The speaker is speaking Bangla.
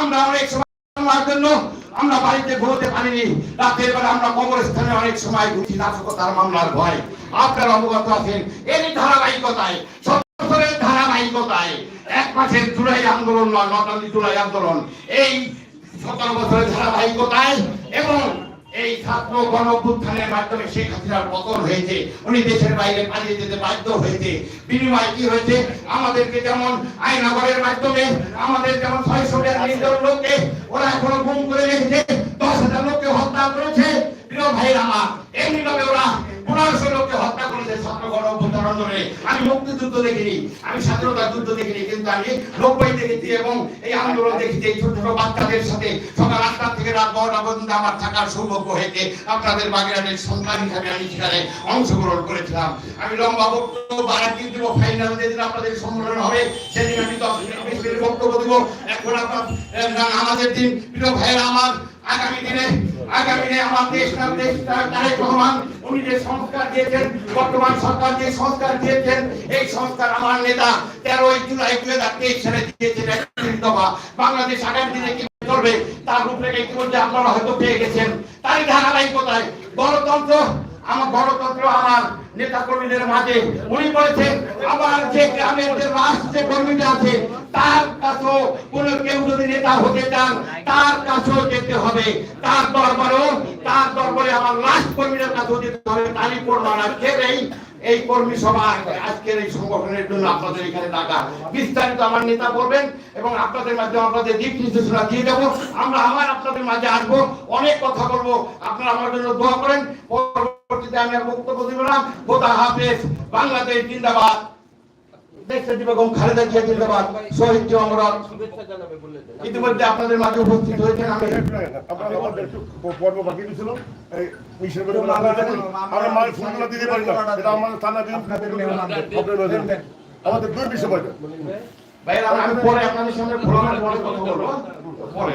আমরা অনেক সময় জন্য আমরা বাড়িতে ঘুমোতে পারিনি। রাতের বেলা আমরা কবরস্থানে অনেক সময় ঘুরছি, নাশকতার মামলার ভয়। আপনারা অবগত আছেন এরই ধারাবাহিকতায়, সত্তরের ধারাবাহিকতায়, এক জুলাই আন্দোলন জুলাই আন্দোলন। এই সতেরো বছরের ধারাবাহিকতায় এবং এই ছাত্র গণ অভ্যুত্থানের মাধ্যমে শেখ হাসিনার পতন হয়েছে, উনি দেশের বাইরে পালিয়ে যেতে বাধ্য হয়েছে। বিনিময় কি হয়েছে? আমাদেরকে যেমন আইনাগরের মাধ্যমে, আমাদের যেমন ছয়শো নির্দল লোককে ওরা এখনও গুম করে রেখেছে, দশ হাজার লোককে হত্যা করেছে। প্রিয় ভাইরা আমার, এমনি ভাবে ওরা পনেরোশো লোককে হত্যা করেছে আমি মুক্তিযুদ্ধ দেখিনি, আমি স্বাধীনতা যুদ্ধ দেখিনি, কিন্তু আমি দেখেছি এবং এই আন্দোলন দেখেছি এই ছোট ছোট বাচ্চাদের সাথে। সকাল আটটা থেকে রাত বারোটা পর্যন্ত আমার থাকার সৌভাগ্য হয়েছে। আপনাদের বাগেরহাটের সন্তান হিসাবে আমি সেখানে অংশগ্রহণ করেছিলাম। আমি লম্বা বক্তব্য, বাড়াতে ফাইনাল যেদিন আপনাদের সম্মেলন হবে। সেদিন আমি দশ মিনিট বক্তব্য দিব। আমাদের দিন প্রিয় ভাইয়েরা, আমার আগামী দিনে আগামী দিনে আমার দেশ রহমান, উনি যে সংস্কার দিয়েছেন, বর্তমান সরকার যে সংস্কার দিয়েছেন, এই সংস্কার আমার নেতা তেরোই জুলাই দুই হাজার তেইশ সালে দিয়েছেন বাংলাদেশ আগামী দিনে কি চলবে, তার রূপরেখা ইতিমধ্যে আপনারা হয়তো পেয়ে গেছেন। তারই ধারাবাহিকতায় গণতন্ত্র, আমার গণতন্ত্র আমার নেতা কর্মীদের মাঝে, উনি বলেছেন আমার যে এই কর্মী সভা আজকের এই সংগঠনের জন্য আপনাদের এখানে বিস্তারিত আমার নেতা এবং আপনাদের আপনাদের নির্দেশনা দিয়ে দেবো। আমরা আবার আপনাদের মাঝে আসব। অনেক কথা বলব। আপনারা আমার জন্য দোয়া করেন। পরবর্তীতে আমি বক্তব্য দিব না। খোদা হাফেজ। বাংলাদেশ জিন্দাবাদ। দেশনেত্রী বেগম খালেদা জিয়া জিন্দাবাদ। শহীদ অমরাত ইতিমধ্যে আপনাদের মাঝে উপস্থিত হয়েছেন আমি। পর্ব বাকি ছিল এই মিশন করে আমরা মায়ের ফুলগুলো দিতে পারি না। এটা আমাদের থানা দিন আমাদের দুই বিষয় ভাইয়েরা আমি পরে আপনাদের সামনে পরে কথা বলব। পরে।